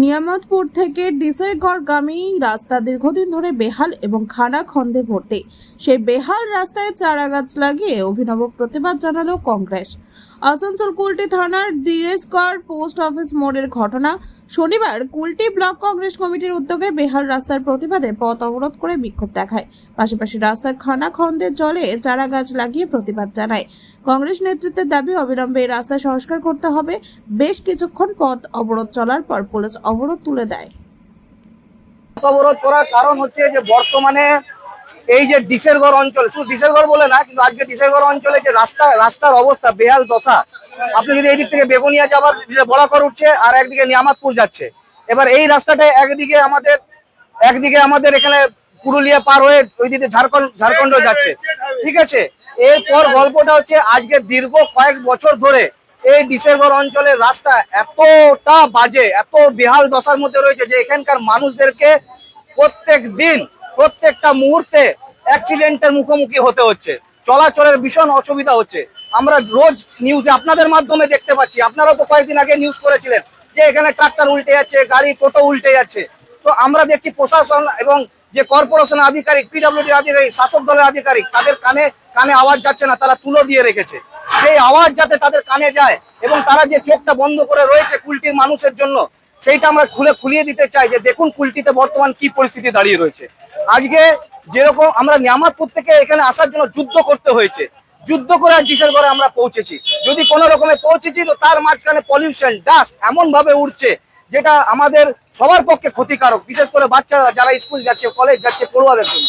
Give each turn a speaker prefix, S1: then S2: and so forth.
S1: নিয়ামতপুর থেকে ডিসাইগড়গামী রাস্তা দীর্ঘদিন ধরে বেহাল এবং খানা খন্দে ভর্তি। সেই বেহাল রাস্তায় চারা গাছ লাগিয়ে অভিনব প্রতিবাদ জানালো কংগ্রেস। আসানসোল কুলটি থানার দিরেশগড় পোস্ট অফিস মোড়ের ঘটনা শনিবার কুলটি ব্লক কংগ্রেস কমিটির উদ্যোগে বেহাল রাস্তার প্রতিবাদে পথ অবরোধ করে বিক্ষোভ দেখায়। পাশাপাশি রাস্তার খানা খন্দের জলে চারা গাছ লাগিয়ে প্রতিবাদ জানায়। কংগ্রেস নেতৃত্বের দাবি, অবিলম্বে এই রাস্তা সংস্কার করতে হবে। বেশ কিছুক্ষণ পথ অবরোধ চলার পর পুলিশ অবরোধ তুলে দেয়।
S2: অবরোধ করার কারণ হচ্ছে যে বর্তমানে এই যে ডিসেরগড় অঞ্চল, শুধু ডিসেরগড় বলে না, কিন্তু আজকে ডিসেরগড় অঞ্চলে যে রাস্তা, রাস্তার অবস্থা, বেহাল দশা আপনি যদি এই দিক থেকে বেগুনিয়া যাবার বলাকর উঠছে আর একদিকে নিয়ামাতপুর যাচ্ছে, এবার এই রাস্তাটা একদিকে আমাদের একদিকে আমাদের এখানে পুরুলিয়া পার হয়ে ওইদিকে ঝাড়খণ্ড ঝাড়খণ্ড যাচ্ছে। ঠিক আছে? এরপর গল্পটা হচ্ছে আজকে দীর্ঘ কয়েক বছর ধরে এই ডিসেম্বর অঞ্চলের রাস্তা এতটা বাজে, এত বেহাল দশার মধ্যে রয়েছে যে এখানকার মানুষদেরকে প্রত্যেক দিন, প্রত্যেকটা মুহূর্তে অ্যাক্সিডেন্টের মুখোমুখি হতে হচ্ছে। চলাচলের ভীষণ অসুবিধা হচ্ছে। আমরা রোজ নিউজে আপনাদের মাধ্যমে দেখতে পাচ্ছি। আপনারাও তো কয়েকদিন আগে নিউজ করেছিলেন যে এখানে ট্রাক্টর উল্টে যাচ্ছে, গাড়ি, টোটো উল্টে যাচ্ছে। তো আমরা দেখছি প্রশাসন এবং যে কর্পোরেশন আধিকারিক পিডব্লিউডি আধিকারিক, শাসক দলের আধিকারিক, তাদের কানে কানে আওয়াজ যাচ্ছে না, তারা তুলো দিয়ে রেখেছে। সেই আওয়াজ যাতে তাদের কানে যায় এবং তারা যে চোখটা বন্ধ করে রয়েছে কুলটির মানুষের জন্য, সেইটা আমরা খুলে খুলিয়ে দিতে চাই যে দেখুন কুলটিতে বর্তমান কি পরিস্থিতি দাঁড়িয়ে রয়েছে। আজকে যেরকম আমরা নিয়ামতপুর থেকে এখানে আসার জন্য যুদ্ধ করতে হয়েছে, যুদ্ধ করে ঘরে আমরা পৌঁছেছি। যদি কোনো রকমে পৌঁছেছি, তো তার মাঝখানে পলিউশন ডাস্ট এমন ভাবে উঠছে যেটা আমাদের সবার পক্ষে ক্ষতিকারক, বিশেষ করে বাচ্চারা যারা স্কুল যাচ্ছে কলেজ যাচ্ছে, পড়ুয়াদের জন্য।